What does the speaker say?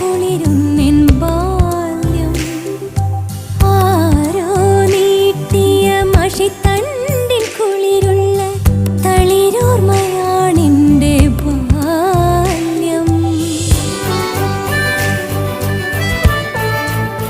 കുളിരുന്നേ